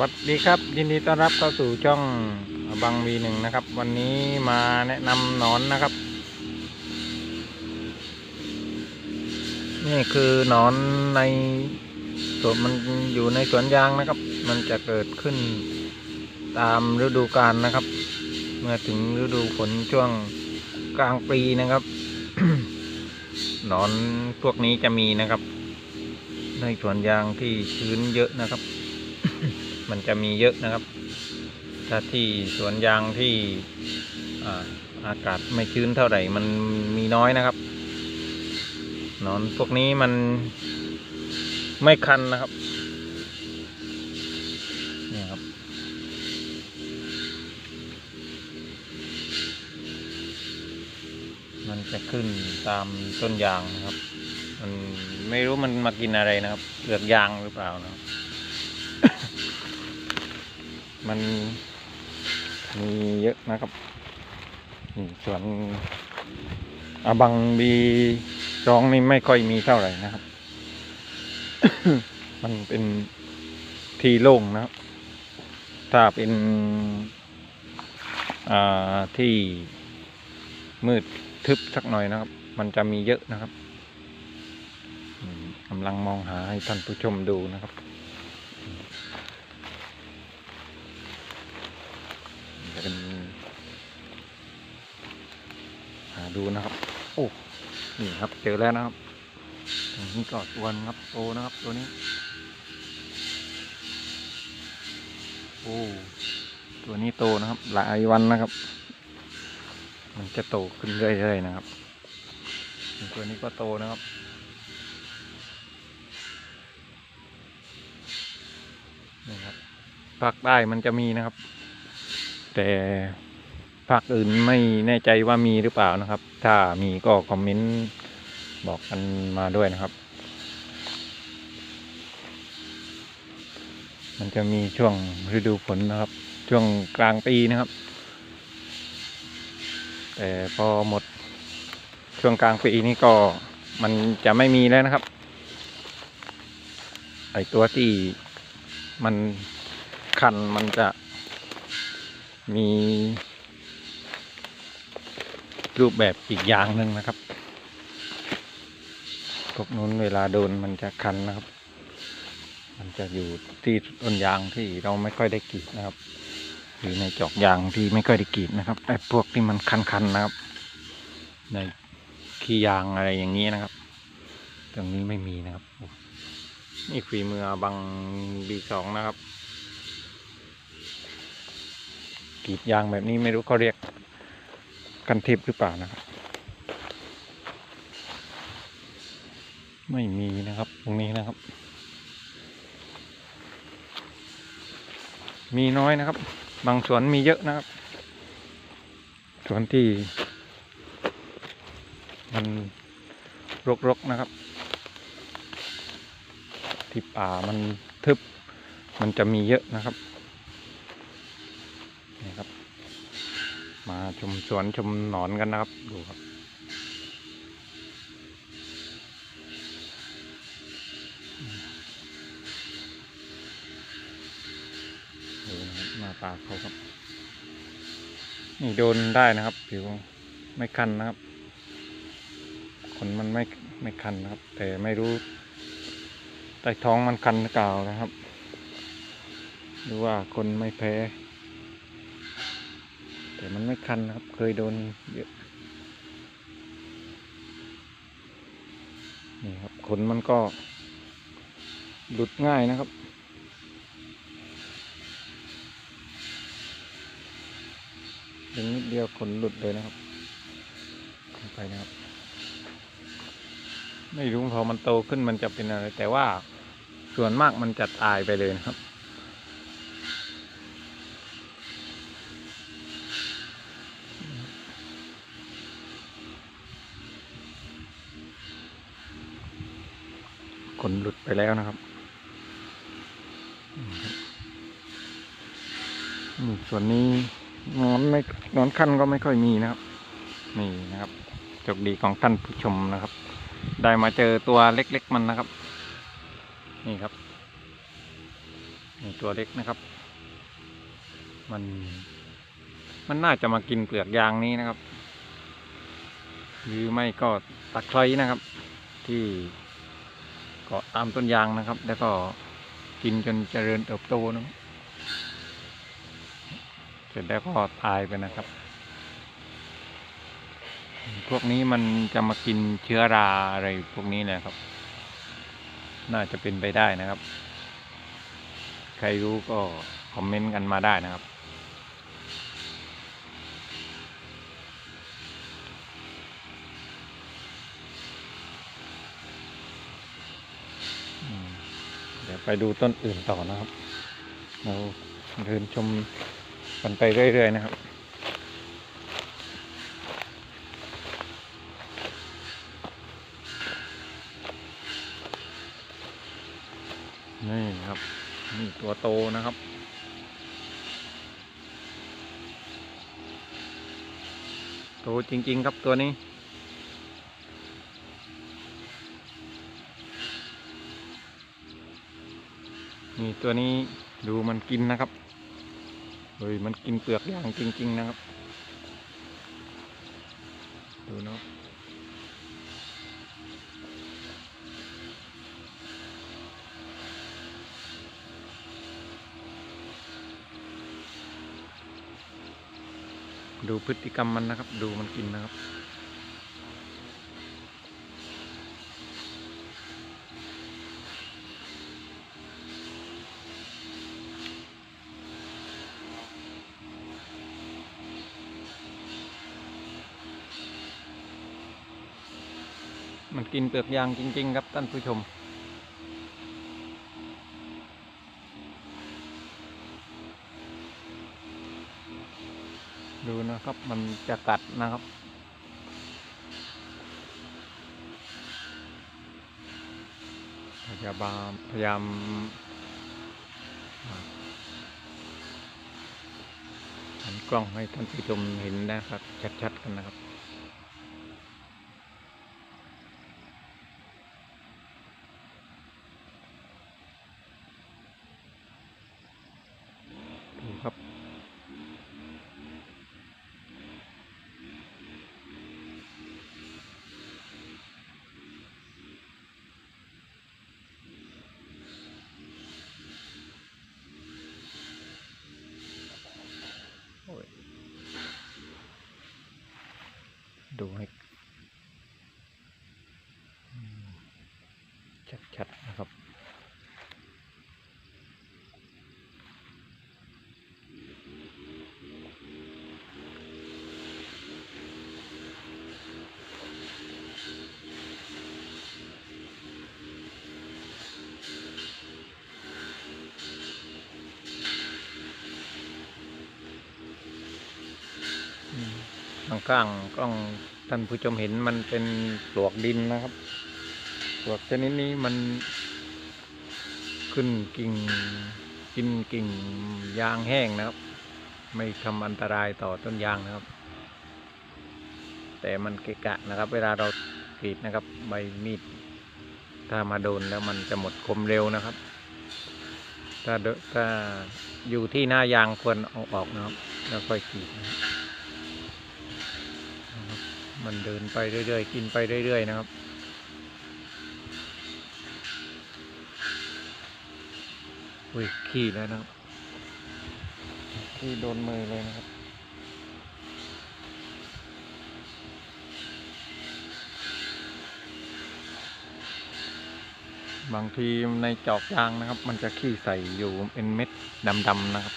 วัสดีครับ ยินดีต้อนรับเข้าสู่ช่องบังวีหนึ่งนะครับ วันนี้มาแนะนำหนอนนะครับ นี่คือหนอนในสวนมันอยู่ในสวนยางนะครับ มันจะเกิดขึ้นตามฤดูกาลนะครับ เมื่อถึงฤดูฝนช่วงกลางปีนะครับหนอนพวกนี้จะมีนะครับ ในสวนยางที่ชื้นเยอะนะครับ มันจะมีเยอะนะครับ ถ้าที่สวนยางที่อากาศไม่ชื้นเท่าไหร่มันมีน้อยนะครับ นอนพวกนี้มันไม่คันนะครับนี่ครับ มันจะขึ้นตามต้นยางนะครับ มันไม่รู้มันมากินอะไรนะครับเปลือกยางหรือเปล่านะครับ มันมีเยอะนะครับนี่ส่วนอาบังบีสองนี่ไม่ค่อยมีเท่าไหร่นะครับ มันเป็นที่โล่งนะครับ ถ้าเป็นที่มืดทึบสักหน่อยนะครับ มันจะมีเยอะนะครับกำลังมองหาให้ท่านผู้ชมดูนะครับ ดูนะครับ โอ้นี่ครับเจอแล้วนะครับตรงนี้ก็ตัวนึงครับโตนะครับตัวนี้ โอ้ตัวนี้โตนะครับ หลายวันนะครับ มันจะโตขึ้นเรื่อยๆนะครับ ตัวนี้ก็โตนะครับนี่ครับภาคใต้มันจะมีนะครับ แต่ ภาคอื่นไม่แน่ใจว่ามีหรือเปล่านะครับ ถ้ามีก็คอมเมนต์บอกกันมาด้วยนะครับ มันจะมีช่วงฤดูฝนนะครับ ช่วงกลางปีนะครับ แต่พอหมดช่วงกลางปีนี้ก็มันจะไม่มีแล้วนะครับ ไอตัวที่มันคันมันจะมี รูปแบบอีกอย่างหนึ่งนะครับพวกนู้นเวลาโดนมันจะคันนะครับ มันจะอยู่ที่ต้นยางที่เราไม่ค่อยได้กรีดนะครับหรือในจอกยางที่ไม่ค่อยได้กรีดนะครับไอ้พวกที่มันคันๆนะครับ ในขี้ยางอะไรอย่างนี้นะครับ ตรงนี้ไม่มีนะครับนี่ฝีมือบังบีสองนะครับกรีดยางแบบนี้ไม่รู้เขาเรียก กันทิพย์หรือเปล่านะครับ ไม่มีนะครับ ตรงนี้นะครับ มีน้อยนะครับ บางสวนมีเยอะนะครับ สวนที่ มันรกๆนะครับ ที่ป่ามันทึบมันจะมีเยอะนะครับ ชมสวนชมหนอนกันนะครับ ดูครับดูนะครับหน้าตาเขาครับ นี่โดนได้นะครับ ผิวไม่คันนะครับ ขนมันไม่ไม่คันนะครับ แต่ไม่รู้ใต้ท้องมันคันหรือเปล่านะครับหรือว่าคนไม่แพ้ แต่มันไม่คันนะครับ เคยโดนเยอะ นี่ครับ ขนมันก็ หลุดง่ายนะครับ ดึงนิดเดียวขนหลุดเลยนะครับเข้าไปนะครับ ไม่รู้พอมันโตขึ้นมันจะเป็นอะไร แต่ว่าส่วนมากมันจะตายไปเลยนะครับ ขนหลุดไปแล้วนะครับส่วนนี้นอนไม่นอนขั้นก็ไม่ค่อยมีนะครับ นี่นะครับโชคดีของท่านผู้ชมนะครับ ได้มาเจอตัวเล็กๆมันนะครับ นี่ครับนี่ตัวเล็กนะครับ มัน มันน่าจะมากินเปลือกยางนี้นะครับ หรือไม่ก็ตะไคร้นะครับ ที่ ตามต้นยางนะครับ แล้วก็กินจนเจริญเติบโตนะเสร็จแล้วก็ตายไปนะครับ พวกนี้มันจะมากินเชื้อราอะไรพวกนี้แหละครับ น่าจะเป็นไปได้นะครับ ใครรู้ก็คอมเมนต์กันมาได้นะครับ ดี๋ยวไปดูต้นอื่นต่อนะครับ เราเดินชมกันไปเรื่อยๆนะครับนี่ครับนี่ตัวโตนะครับ โตจริง ๆ ครับตัวนี้ นี่ตัวนี้ดูมันกินนะครับเฮ้ยมันกินเปลือกยางจริง ๆ นะครับ ดูเนาะดูพฤติกรรมมันนะครับ ดูมันกินนะครับ มันกินเปลือกยางจริง ๆ ครับท่านผู้ชม ดูนะครับมันจะกัดนะครับพยายามพยายามอ่าหันกล้องให้ท่านผู้ชมเห็นนะครับ ชัด ๆ กันนะครับ ดูให้ ข้างกล้องท่านผู้ชมเห็นมันเป็นปลวกดินนะครับปลวกชนิดนี้มันขึ้นกิ่งกินกิ่งยางแห้งนะครับ ไม่ทำอันตรายต่อต้นยางนะครับ แต่มันเกะกะนะครับ เวลาเรากรีดนะครับใบมีดถ้ามาโดนแล้วมันจะหมดคมเร็วนะครับ ถ้าถ้าอยู่ที่หน้ายางควรเอาออกนะครับ แล้วค่อยกรีดนะครับนะครับ มันเดินไปเรื่อยๆ กินไปเรื่อย ๆ นะครับ อุ้ยขี้แล้วนะครับขี้โดนมือเลยนะครับบางทีในจอกยางนะครับ มันจะขี้ใส่อยู่เป็นเม็ดดำๆนะครับ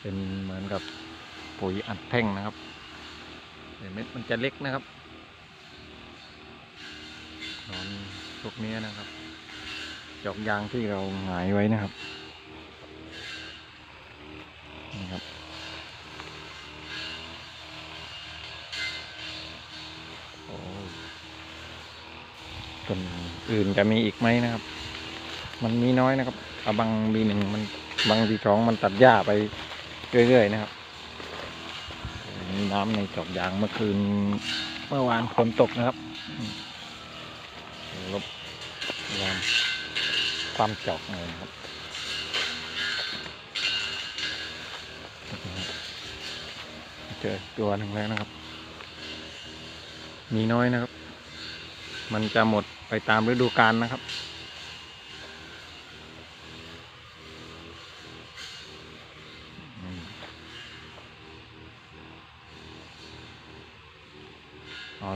เป็นเหมือนกับปุ๋ยอัดแท่งนะครับ เม็ดมันจะเล็กนะครับนอนพวกนี้นะครับ จอกยางที่เราหงายไว้นะครับนี่ครับโอ้ต้นอื่นจะมีอีกไหมนะครับ มันมีน้อยนะครับอาบางบีหนึ่งมันบางบีสองมันตัดหญ้าไปเรื่อยๆนะครับ น้ำในจอกยางเมื่อคืน เมื่อวานฝนตกนะครับลบยางความจอกเลยนะครับเจอตัวหนึ่งแล้วนะครับ มีน้อยนะครับ มันจะหมดไปตามฤดูกาลนะครับ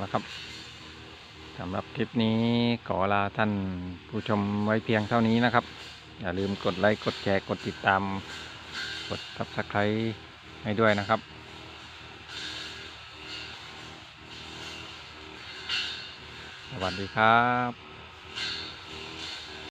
เอาละครับสำหรับคลิปนี้ขอลาท่านผู้ชมไว้เพียงเท่านี้นะครับ อย่าลืมกดไลค์กดแชร์กดติดตาม กด subscribe ให้ด้วยนะครับสวัสดีครับ